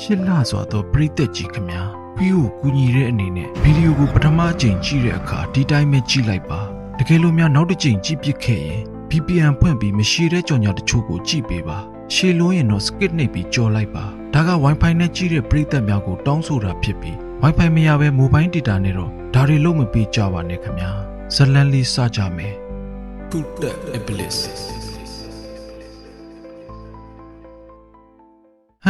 ချစ်လာစွာသောပရိသတ်ကြီးခင်ဗျာဖီးကိုကူညီတဲ့အနေနဲ့ဗီဒီယိုကိုပထမအကြိမ်ကြည့်တဲ့အခါဒီတိုင်းပဲကြည့်လိုက်ပါတကယ်လို့များနောက်တစ်ကြိမ်ကြည့်ပြစ်ခဲ့ရင် VPN ဖွင့်ပြီးမရှိတဲ့ကြော်ညာတချို့ကိုကြည့်ပေးပါရှေလွန်းရင်တော့ skip နှိပ်ပြီးကြော်လိုက်ပါဒါက Wi-Fi နဲ့ကြည့်တဲ့ပရိသတ်များကိုတောင်းဆိုတာဖြစ်ပြီး Wi-Fi မရဘဲ mobile data နဲ့တော့ဒါတွေလုံးမပေးကြပါနဲ့ခင်ဗျာဇလန်လေးစကြမယ် Good Tech Iblis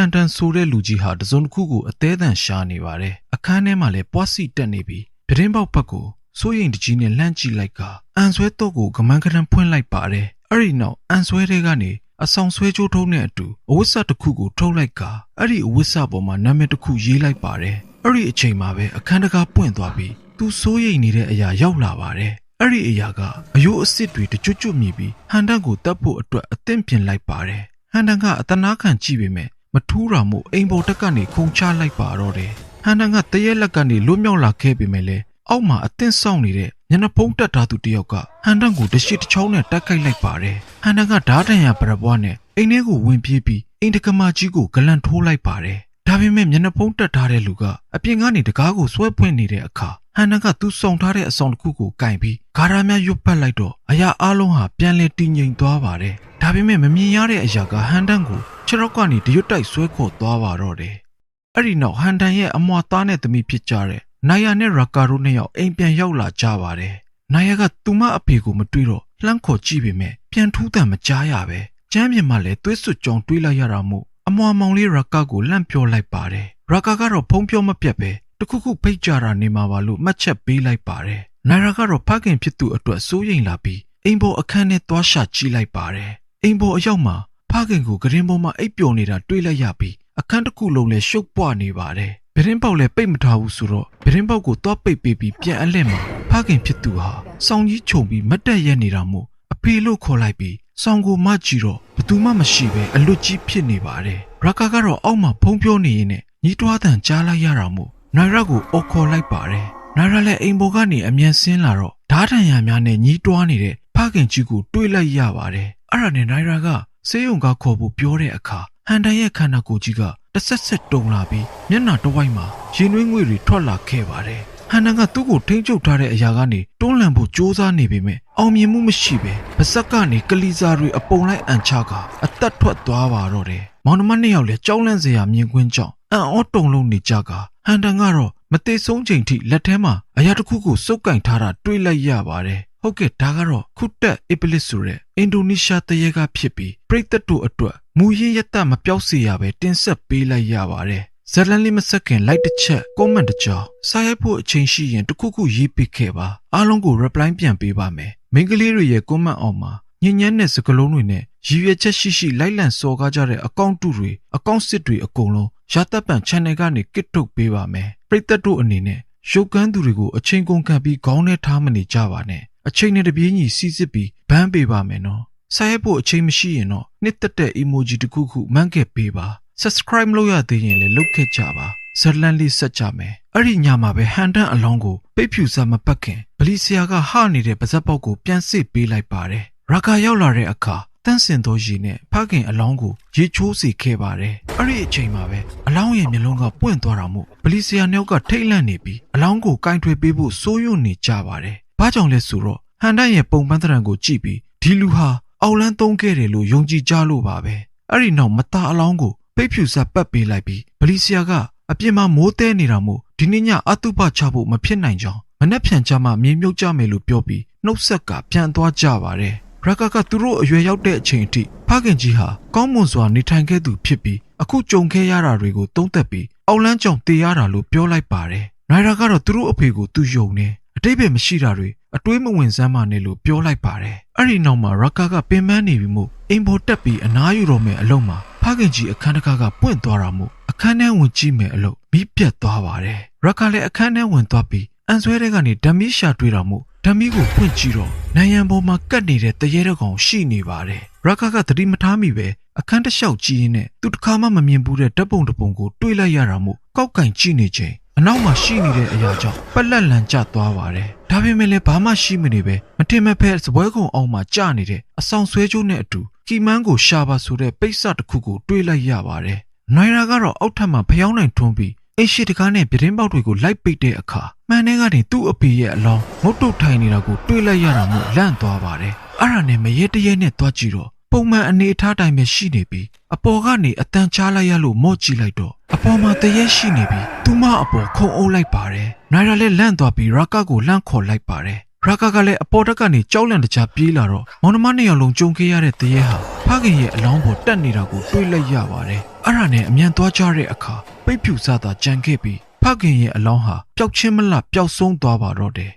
န်တန်ဆိုတဲ့လူကြီးဟာတစုံတစ်ခုကိုအသေးအံရှားနေပါတယ်အခန်းထဲမှာလည်းပွားစီတက်နေပြီးပြတင်းပေါက်ဘက်ကိုစိုးရိမ်တကြီးနဲ့လှမ်းကြည့်လိုက်ကအန်ဆွဲတော့ကိုကမန်းကရန်ဖွင့်လိုက်ပါတယ်အဲ့ဒီနောက်အန်ဆွဲတွေကနေအဆောင်ဆွဲကြိုးထုံးတဲ့အတူအဝတ်စတစ်ခုကိုထုတ်လိုက်ကအဲ့ဒီအဝတ်စပေါ်မှာနာမည်တစ်ခုရေးလိုက်ပါတယ်အဲ့ဒီအချိန်မှာပဲအခန်းတကားပွင့်သွားပြီးသူစိုးရိမ်နေတဲ့အရာရောက်လာပါတယ်အဲ့ဒီအရာကအယိုးအစ်စ်တွေတကြွကြွမြည်ပြီးဟန်တန်ကိုတတ်ဖို့အတွက်အသင့်ပြင်လိုက်ပါတယ်ဟန်တန်ကအတနာခံကြည့်ပေမဲ့ မထူးတာမို့အိမ်ပေါ်တက်ကနေခုန်ချလိုက်ပါတော့တယ်ဟန်တန်ကတရက်လက်ကနေလွတ်မြောက်လာခဲ့ပေမဲ့လည်းအောက်မှာအသင့်ဆောင်နေတဲ့ညနေဖုံးတက်ထားသူတယောက်ကဟန်တန်ကိုတရှိတစ်ချောင်းနဲ့တက်ခိုက်လိုက်ပါတယ်ဟန်တန်ကဓာတ်တန်ရပရပွားနဲ့အိမ်ထဲကိုဝင်ပြေးပြီးအိမ်တကမာကြီးကိုဂလန်ထိုးလိုက်ပါတယ်ဒါပေမဲ့မျက်နှာဖုံးတက်ထားတဲ့လူကအပြင်ကနေတကားကိုဆွဲဖွင့်နေတဲ့အခါ ဟန်နကသူစုံထားတဲ့အဆောင်တစ်ခုကိုကင်ပြီးဂါရာများရွတ်ပတ်လိုက်တော့အရာအလုံးဟာပြန်လဲတည်ငြိမ်သွားပါတယ်။ဒါပေမဲ့မမြင်ရတဲ့အရာကဟန်တန်ကိုခြေထောက်ကနေတရွတ်တိုက်ဆွဲခေါ်သွားပါတော့တယ်။အဲ့ဒီနောက်ဟန်တန်ရဲ့အမွာသားနဲ့သမီးဖြစ်ကြတဲ့နိုင်ယာနဲ့ရာကာတို့နှစ်ယောက်အိမ်ပြန်ရောက်လာကြပါတယ်။နိုင်ယာကသူမအဖေကိုမတွေ့တော့လှမ်းခေါ်ကြည့်ပေမဲ့ပြန်ထူးတန်မကြားရပဲ။ကျမ်းပြင်မှာလည်းသွေးစွတ်ကြောင်တွေးလိုက်ရတာမို့အမွာမောင်လေးရာကာကိုလှမ်းပြောလိုက်ပါတယ်။ရာကာကတော့ဖုံးပြောမပြတ်ပဲ တခုခုဖိတ်ကြတာနေမှာပါလို့မှတ်ချက်ပေးလိုက်ပါတယ်။နိုင်ရာကတော့ဖခင်ဖြစ်သူအတွက်စိုးရိမ်လာပြီးအိမ်ပေါ်အခန်းထဲသွားရှာကြည့်လိုက်ပါတယ်။အိမ်ပေါ်အရောက်မှာဖခင်ကိုဂရင်ပေါ်မှာအိပ်ပျော်နေတာတွေ့လိုက်ရပြီးအခန်းတစ်ခုလုံးလည်းရှုပ်ပွနေပါတယ်။ဗရင်ပေါက်လည်းပိတ်မထားဘူးဆိုတော့ဗရင်ပေါက်ကိုသွားပိတ်ပေးပြီးပြန်အလှည့်မှာဖခင်ဖြစ်သူဟာစောင်းကြီးခြုံပြီးမတ်တက်ရက်နေတာမို့အဖေလို့ခေါ်လိုက်ပြီးစောင်းကိုမကြည့်တော့ဘသူမှမရှိပဲအလွတ်ကြီးဖြစ်နေပါတယ်။ရာကာကတော့အောက်မှာဖုံးပြောနေရင်းနဲ့ညီးတွားတန်ကြားလိုက်ရတာမို့ နိုင်ရကိုအုပ်ခေါ်လိုက်ပါတယ်။နိုင်ရလည်းအိမ်ပေါ်ကနေအမြန်ဆင်းလာတော့ဓာတ်ထန်ရများနဲ့ညီးတွားနေတဲ့ဖခင်ကြီးကိုတွေးလိုက်ရပါတယ်။အဲ့ဒါနဲ့နိုင်ရကဆေးရုံကခေါ်ဖို့ပြောတဲ့အခါဟန်တန်ရဲ့ခန္ဓာကိုယ်ကြီးကတဆက်ဆက်တုံလာပြီးမျက်နှာတစ်ဝိုက်မှာရင်နှွေးငွေတွေထွက်လာခဲ့ပါတယ်။ဟန်တန်ကသူ့ကိုထိန်းချုပ်ထားတဲ့အရာကနေတွန်းလှန်ဖို့ကြိုးစားနေပေမဲ့အောင်မြင်မှုမရှိပဲပါဇက်ကနေကလီစာတွေအပုံလိုက်အန်ချကအသက်ထွက်သွားပါတော့တယ်။မောင်နှမနှစ်ယောက်လည်းကြောက်လန့်စရာမြင်ကွင်းကြောင့် အံ့ဩတုန်လုံးနေကြကဟန်တန်ကတော့မသေးဆုံးချိန်ထိလက်ထဲမှာအရာတစ်ခုကိုစုပ်ကင်ထားတာတွေးလိုက်ရပါတယ်။ဟုတ်ကဲ့ဒါကတော့ခုတက်အီပလစ်ဆိုတဲ့အင်ဒိုနီးရှားတရေကဖြစ်ပြီးပြိတ်သက်တို့အတွက်မူရင်းရက်သက်မပြောက်စေရပဲတင်ဆက်ပေးလိုက်ရပါတယ်။ဇလန်လေးမဆက်ခင်လိုက်တစ်ချက် comment တစ်ကြောစာရိုက်ဖို့အချိန်ရှိရင်တခုခုရေးပစ်ခဲ့ပါအားလုံးကို reply ပြန်ပေးပါမယ်။မိန်းကလေးတွေရဲ့ comment အောက်မှာ ညဉ့်ညမ်းတဲ့စကားလုံးတွေနဲ့ရည်ရွယ်ချက်ရှိရှိလိုက်လံစော်ကားကြတဲ့အကောင့်တုတွေအကောင့်စစ်တွေအကုန်လုံးရသက်ပံ channel ကနေကစ်ထုတ်ပေးပါမယ်ပရိသတ်တို့အနေနဲ့ရုပ်ကန်းသူတွေကိုအချိန်ကုန်ခံပြီးခေါင်းထဲထားမနေကြပါနဲ့အချိန်နဲ့တပြေးညီစီစစ်ပြီးဘန်းပေးပါမယ်နော်ဆက်ရဖို့အချိန်မရှိရင်တော့နှစ်သက်တဲ့ emoji တစ်ခုခုမှန်းခဲ့ပေးပါ subscribe လုပ်ရသေးရင်လည်းလုပ်ခဲ့ကြပါဇလန်လေးဆက်ကြမယ်အဲ့ဒီညမှာပဲဟန်တန်အလောင်းကိုပိတ်ဖြူစားမပတ်ခင်ဗလီဆရာကဟနေတဲ့ပါဇက်ပေါက်ကိုပြန်စစ်ပေးလိုက်ပါတယ် ရာကာရောက်လာတဲ့အခါတန့်စင်သောရေနဲ့ဖခင်အလောင်းကိုရေချိုးစီခဲ့ပါတယ်။အဲ့ဒီအချိန်မှာပဲအလောင်းရဲ့မျက်လုံးကပွင့်သွားတာမို့ပလီဆီယာနှောက်ကထိတ်လန့်နေပြီးအလောင်းကိုကင်ထွေပေးဖို့စိုးရွံ့နေကြပါတယ်။ဘာကြောင့်လဲဆိုတော့ဟန်တန်ရဲ့ပုံပန်းတရံကိုကြည့်ပြီးဒီလူဟာအောက်လန်းသုံးခဲ့တယ်လို့ယုံကြည်ကြလို့ပါပဲ။အဲ့ဒီနောက်မသားအလောင်းကိုပိတ်ဖြူဆက်ပတ်ပေးလိုက်ပြီးပလီဆီယာကအပြင်မှာမိုးတဲနေတာမို့ဒီနေ့ညအတုပချဖို့မဖြစ်နိုင်ကြောင်းမနှက်ဖြန်ချမှမြေမြုပ်ကြမယ်လို့ပြောပြီးနှုတ်ဆက်ကပြန်သွားကြပါတယ်။ ရကာကသူတို့အရွယ်ရောက်တဲ့အချိန်အထိဖခင်ကြီးဟာကောင်းမွန်စွာနေထိုင်ခဲ့သူဖြစ်ပြီးအခုကြုံခဲ့ရတာတွေကိုသုံးသပ်ပြီးအောက်လန်းကြောင်တေးရတာလို့ပြောလိုက်ပါတယ်။နိုင်ရာကတော့သူတို့အဖေကိုသူယုံနေအတိတ်ပဲမရှိတာတွေအတွေးမဝင်စမ်းမနဲ့လို့ပြောလိုက်ပါတယ်။အဲ့ဒီနောက်မှာရကာကပင်ပန်းနေပြီမို့အိမ်ပေါ်တက်ပြီးအနားယူတော့မယ်အလုံးမှာဖခင်ကြီးအခန်းတကားကပွင့်သွားတာမို့အခန်းထဲဝင်ကြည့်မယ်အလို့မိပြတ်သွားပါတယ်။ရကာလည်းအခန်းထဲဝင်သွားပြီးအန်ဆွဲတဲ့ကနေဓမီရှာတွေ့တာမို့ ဓမီကိုဖွင့်ကြည့်တော့နိုင်ရန်ပေါ်မှာကတ်နေတဲ့တရေတကောင်ရှိနေပါတယ်။ရကာကသတိမထားမိပဲအခန်းတစ်လျှောက်ကြည့်ရင်းနဲ့သူတစ်ခါမှမမြင်ဘူးတဲ့ဓာတ်ပုံတစ်ပုံကိုတွေးလိုက်ရတာမို့ကောက်ကင်ကြည့်နေချိန်အနောက်မှာရှိနေတဲ့အရာကြောင့်ပက်လက်လန်ကျသွားပါတယ်။ဒါပေမဲ့လည်းဘာမှရှိမနေပဲမထင်မဲ့ဖက်စပွဲကုံအောင်မှာကျနေတဲ့အဆောင်ဆွဲကြိုးနဲ့အတူကီမန်းကိုရှာပါဆိုတဲ့ပိတ်စတစ်ခုကိုတွေးလိုက်ရပါတယ်။နိုင်ရာကတော့အောက်ထပ်မှာဖျောင်းနိုင်ထွန်းပြီး အိမ်ရှိတကားနဲ့ပြတင်းပေါက်တွေကိုလိုက်ပိတ်တဲ့အခါမှန်တဲ့ကနေသူ့အဖေရဲ့အလောင်းငုတ်တုတ်ထိုင်နေတာကိုတွေ့လိုက်ရတာမို့လန့်သွားပါတယ်အဲ့ဒါနဲ့မရဲတရဲနဲ့တွားကြည့်တော့ပုံမှန်အနေအထားတိုင်းပဲရှိနေပြီးအပေါ်ကနေအတန်ချလိုက်ရလို့မော့ကြည့်လိုက်တော့အပေါ်မှာတရဲရှိနေပြီးသူမအပေါ်ခုံအုပ်လိုက်ပါတယ်နိုင်ရာလည်းလန့်သွားပြီးရာကကိုလှမ်းခေါ်လိုက်ပါတယ်ရာကကလည်းအပေါ်တက်ကနေကြောက်လန့်တကြားပြေးလာတော့မောင်နှမနှစ်ယောက်လုံးကြုံခဲ့ရတဲ့တရဲဟာဖခင်ရဲ့အလောင်းပေါ်တက်နေတာကိုတွေ့လိုက်ရပါတယ် အဲ့ဒါနဲ့အမြန်သွားကြတဲ့အခါပိတ်ဖြူစားတာကြံခဲ့ပြီးဖခင်ရဲ့အလောင်းဟာပျောက်ချင်းမလပျောက်ဆုံးသွားပါတော့တယ်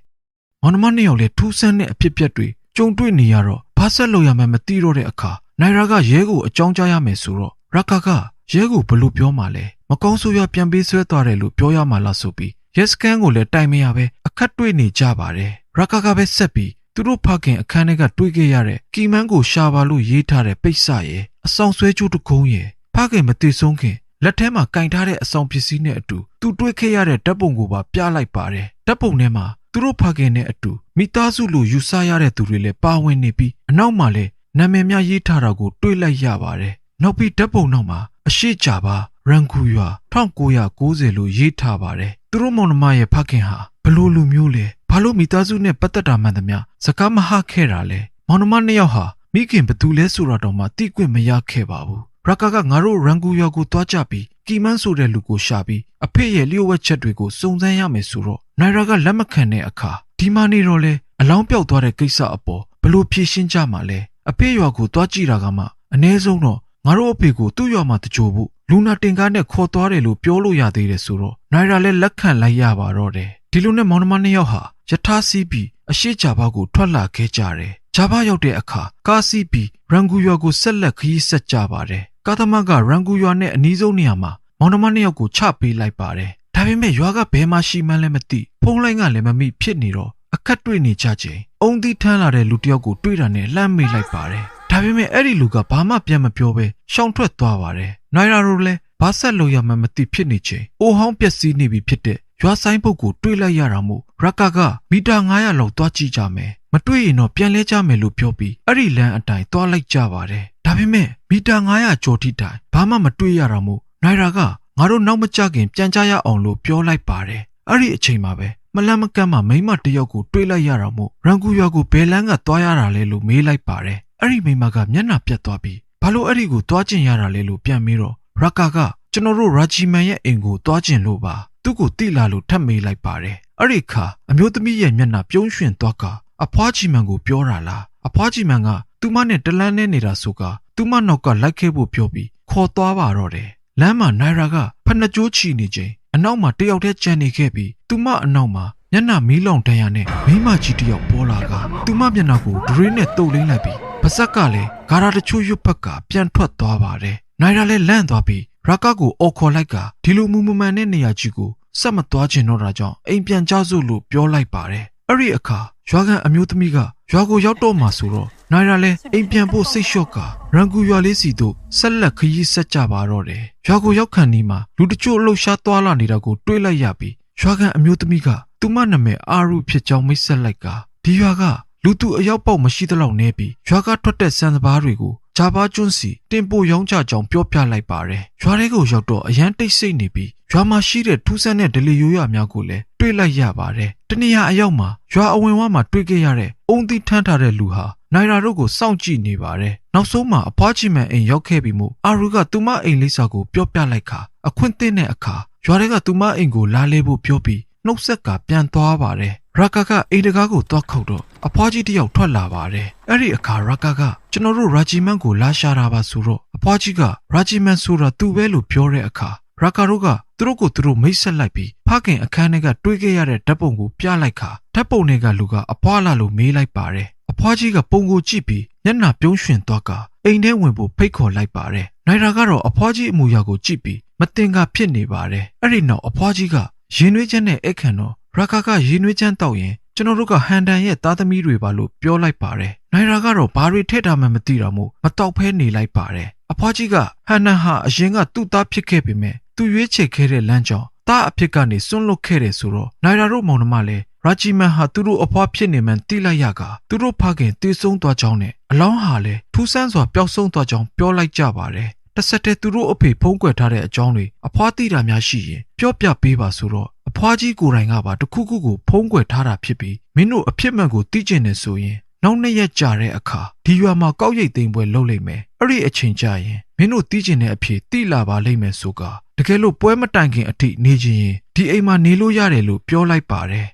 မောင်နှမနှစ်ယောက်လည်းထူးဆန်းတဲ့အဖြစ်အပျက်တွေကြုံတွေ့နေရတော့ဘာဆက်လို့ရမှန်းမသိတော့တဲ့အခါနိုင်ရာကရဲကိုအကြောင်းကြားရမယ်ဆိုတော့ရာကာကရဲကိုဘယ်လိုပြောမှလဲမကောင်းဆိုးရပြန်ပေးဆွဲသွားတယ်လို့ပြောရမှာလားဆိုပြီးရဲစကန်ကိုလည်းတိုင်မရပဲအခက်တွေ့နေကြပါတယ်ရာကာကပဲဆက်ပြီးသူတို့ဖခင်အခန်းထဲကတွေးခဲ့ရတဲ့ကီမန်းကိုရှာပါလို့ရေးထားတဲ့ပိတ်စရဲ့အဆောင်ဆွဲကြိုးတစ်ကုန်းရဲ့ ဖခင်မတည်ဆုံးခင်လက်ထဲမှာကင်ထားတဲ့အဆောင်ပစ္စည်းနဲ့အတူသူတွေးခဲ့ရတဲ့ဓာတ်ပုံကိုပါပြလိုက်ပါတယ်ဓာတ်ပုံထဲမှာသူတို့ဖခင်နဲ့အတူမိသားစုလိုယူဆရတဲ့သူတွေလည်းပါဝင်နေပြီးအနောက်မှာလည်းနာမည်များရေးထားတာကိုတွေးလိုက်ရပါတယ်နောက်ပြီးဓာတ်ပုံနောက်မှာအရှိကြပါရန်ကူရွာ1990လို့ရေးထားပါတယ်သူတို့မောင်နှမရဲ့ဖခင်ဟာဘလို့လူမျိုးလဲဘာလို့မိသားစုနဲ့ပတ်သက်တာမှန်သမျှစကားမဟခဲ့တာလဲမောင်နှမနှစ်ယောက်ဟာမိခင်ဘသူလဲဆိုတာတော့မှသိခွင့်မရခဲ့ပါဘူး ရကာကငါတို့ရန်ကူရွာကိုတွားကြပြီးကီမန်းဆိုတဲ့လူကိုရှာပြီးအဖေရဲ့လျှို့ဝှက်ချက်တွေကိုစုံစမ်းရမယ်ဆိုတော့နိုင်ရာကလက်မခံတဲ့အခါဒီမနေတော့လဲအလောင်းပြောက်သွားတဲ့ကိစ္စအပေါ်ဘလို့ဖြေရှင်းကြမှာလဲအဖေရွာကိုတွားကြည့်တာကမှအ ਨੇ ဆုံးတော့ငါတို့အဖေကိုသူ့ရွာမှာတကြိုဖို့လူနာတင်ကားနဲ့ခေါ်သွားတယ်လို့ပြောလို့ရသေးတယ်ဆိုတော့နိုင်ရာလည်းလက်ခံလိုက်ရပါတော့တယ်ဒီလိုနဲ့မောင်နှမနှစ်ယောက်ဟာယထာစီးပြီးအရှိချဘာကိုထွက်လာခဲ့ကြတယ်ဂျာဘာရောက်တဲ့အခါကားစီးပြီးရန်ကူရွာကိုဆက်လက်ခရီးဆက်ကြပါတယ် ကာသမားကရန်ကူရွာနဲ့အနီးဆုံးနေရာမှာမောင်နှမနှစ်ယောက်ကိုချပေးလိုက်ပါတယ်ဒါပေမဲ့ရွာကဘယ်မှာရှိမှန်းလည်းမသိဖုန်းလိုင်းကလည်းမမိဖြစ်နေတော့အခက်တွေ့နေကြချိန်အုံသီးထမ်းလာတဲ့လူတစ်ယောက်ကိုတွေ့တာနဲ့လှမ်းမေးလိုက်ပါတယ်ဒါပေမဲ့အဲ့ဒီလူကဘာမှပြန်မပြောဘဲရှောင်ထွက်သွားပါတယ်နိုင်ရာတို့လည်းဘာဆက်လို့ရမှန်းမသိဖြစ်နေချိန်အိုဟောင်းပျက်စီးနေပြီဖြစ်တဲ့ရွာဆိုင်ပုတ်ကိုတွေးလိုက်ရတာမို့ရကာကမီတာ900လောက်သွားကြည့်ကြမယ်မတွေ့ရင်တော့ပြန်လဲကြမယ်လို့ပြောပြီးအဲ့ဒီလမ်းအတိုင်းသွားလိုက်ကြပါတယ် ဒါပေမဲ့မီတာ900ကျော်ထိတိုင်ဘာမှမတွေ့ရတာမို့နိုင်ရာကငါတို့နောက်မကြခင်ပြန်ကြရအောင်လို့ပြောလိုက်ပါတယ်အဲ့ဒီအချိန်မှာပဲမလန့်မကန့်မှမိမတယောက်ကိုတွေးလိုက်ရတာမို့ရန်ကူရွာကိုဘယ်လန်းကသွားရတာလဲလို့မေးလိုက်ပါတယ်အဲ့ဒီမိမကမျက်နှာပြတ်သွားပြီးဘာလို့အဲ့ဒီကိုသွားကျင်ရတာလဲလို့ပြန်မေးတော့ရကာကကျွန်တော်တို့ရာဂျီမန်ရဲ့အိမ်ကိုသွားကျင်လို့ပါသူ့ကိုတိလာလို့ထပ်မေးလိုက်ပါတယ်အဲ့ဒီခါအမျိုးသမီးရဲ့မျက်နှာပြုံးရွှင်သွားကအဖွားချီမန်ကိုပြောတာလားအဖွားချီမန်က သူမနဲ့တလန်းနဲ့နေတာဆိုကသူမနောက်ကလိုက်ခဲ့ဖို့ပြောပြီးခေါ်သွားပါတော့တယ်လမ်းမှာနိုင်ရာကဖက်နှကြိုးချီနေချိန်အနောက်မှာတယောက်တည်းကြံနေခဲ့ပြီးသူမအနောက်မှာမျက်နှာမီးလောင်တန်းရနဲ့မိမကြီးတယောက်ပေါ်လာကသူမမျက်နှာကိုဒရေးနဲ့တုပ်လိမ့်လိုက်ပြီးပါဇက်ကလည်းဂါရာတချို့ရွတ်ဖက်ကပြန်ထွက်သွားပါတယ်နိုင်ရာလည်းလန့်သွားပြီးရာကကိုအော်ခေါ်လိုက်ကဒီလိုမူမမှန်တဲ့နေရာကြီးကိုဆက်မသွားချင်တော့တာကြောင့်အိမ်ပြန်ကြစို့လို့ပြောလိုက်ပါတယ်အဲ့ဒီအခါရွာကန်အမျိုးသမီးကရွာကိုရောက်တော့မှဆိုတော့ နိုင်ရာလဲအိမ်ပြန်ဖို့စိတ်လျှော့ကရန်ကူရွာလေးစီတို့ဆက်လက်ခရီးဆက်ကြပါတော့တယ်ရွာကိုရောက်ခန့်နီးမှာလူတချို့လှုပ်ရှားသွားလာနေတာကိုတွေးလိုက်ရပြီးရွာကန်အမျိုးသမီးကသူမနာမည်အာရုဖြစ်ကြောင်းမိတ်ဆက်လိုက်ကဒီရွာကလူသူအယောက်ပေါက်မရှိသလောက်နေပြီးရွာကထွက်တဲ့စံစပါးတွေကိုဂျာဘာကျွန်းစီတင်ပို့ရောင်းချကြောင်းပြောပြလိုက်ပါတယ်ရွာတွေကိုရောက်တော့အရန်တိတ်ဆိတ်နေပြီးရွာမှာရှိတဲ့ထူးဆန်းတဲ့ဒလီရိုးရများကိုလည်းတွေးလိုက်ရပါတယ်တနေရာအရောက်မှာရွာအဝင်ဝါမှာတွေ့ခဲ့ရတဲ့အုံသီးထမ်းထားတဲ့လူဟာ နိုင်ရာတို့ကိုစောင့်ကြည့်နေပါတယ်နောက်ဆုံးမှာအဖွားချီမန်အိမ်ရောက်ခဲ့ပြီးမို့အာရူကသူမအိမ်လိပ်စာကိုပြောပြလိုက်ခါအခွင့်သင့်တဲ့အခါရွာတွေကသူမအိမ်ကိုလာလဲဖို့ပြောပြီးနှုတ်ဆက်ကပြန်သွားပါတယ်ရာကာကအိမ်တကားကိုသွားခုတ်တော့အဖွားကြီးတယောက်ထွက်လာပါတယ်အဲ့ဒီအခါရာကာကကျွန်တော်တို့ရာဂျီမန်ကိုလာရှာတာပါဆိုတော့အဖွားကြီးကရာဂျီမန်ဆိုတာသူပဲလို့ပြောတဲ့အခါရာကာတို့ကသူတို့ကိုသူတို့မိတ်ဆက်လိုက်ပြီးဖခင်အခန်းထဲကတွေးခဲ့ရတဲ့ဓာတ်ပုံကိုပြလိုက်ခါဓာတ်ပုံတွေကလူကအဖွားလာလို့မေးလိုက်ပါတယ်အ ဖွားကြီးကပုံကိုကြည့်ပြီးမျက်နှာပြုံးရွှင်သွားကအိမ်ထဲဝင်ဖို့ဖိတ်ခေါ်လိုက်ပါတယ်နိုင်ရာကတော့အဖွားကြီးအမူအရာကိုကြည့်ပြီးမတင်ကာဖြစ်နေပါတယ်အဲ့ဒီနောက်အဖွားကြီးကရင်နှွေးချက်နဲ့အခန့်တော့ရာကာကရင်နှွေးချမ်းတောက်ရင်ကျွန်တော်တို့ကဟန်တန်ရဲ့သားသမီးတွေပါလို့ပြောလိုက်ပါတယ်။နိုင်ရာကတော့ဘာတွေထည့်ထားမှမသိတော့မို့မတောက်ဖဲနေလိုက်ပါတယ်။အဖွားကြီးကဟန်နန်ဟာအရင်ကသူ့သားဖြစ်ခဲ့ပေမဲ့သူရွေးချယ်ခဲ့တဲ့လမ်းကြောင်းသားအဖြစ်ကနေစွန့်လွတ်ခဲ့တယ်ဆိုတော့နိုင်ရာတို့မောင်နှမလည်း ရာဂျီမန်ဟာသူတို့အဖွားဖြစ်နေမှန်းသိလိုက်ရကသူတို့ဖခင်တည်ဆုံးသွားကြောင်းနဲ့အလောင်းဟာလည်းထူးဆန်းစွာပျောက်ဆုံးသွားကြောင်းပြောလိုက်ကြပါတယ်။ဒတစ်ဆက်တည်းသူတို့အဖေဖုံးကွယ်ထားတဲ့အကြောင်းတွေအဖွားသိတာများရှိရင်ပြောပြပေးပါဆိုတော့အဖွားကြီးကိုယ်တိုင်ကပါတစ်ခုခုကိုဖုံးကွယ်ထားတာဖြစ်ပြီးမင်းတို့အဖြစ်မှန်ကိုသိကျင်နေဆိုရင်နောက်နှစ်ရက်ကြာတဲ့အခါဒီရွာမှာကောက်ရိတ်သိမ်းပွဲလုပ်လိမ့်မယ်အဲ့ဒီအချိန်ကြာရင်မင်းတို့သိကျင်တဲ့အဖြစ်သိလာပါလိမ့်မယ်ဆိုကတကယ်လို့ပွဲမတိုင်ခင်အထိနေခြင်းရင်ဒီအိမ်မှာနေလို့ရတယ်လို့ပြောလိုက်ပါတယ်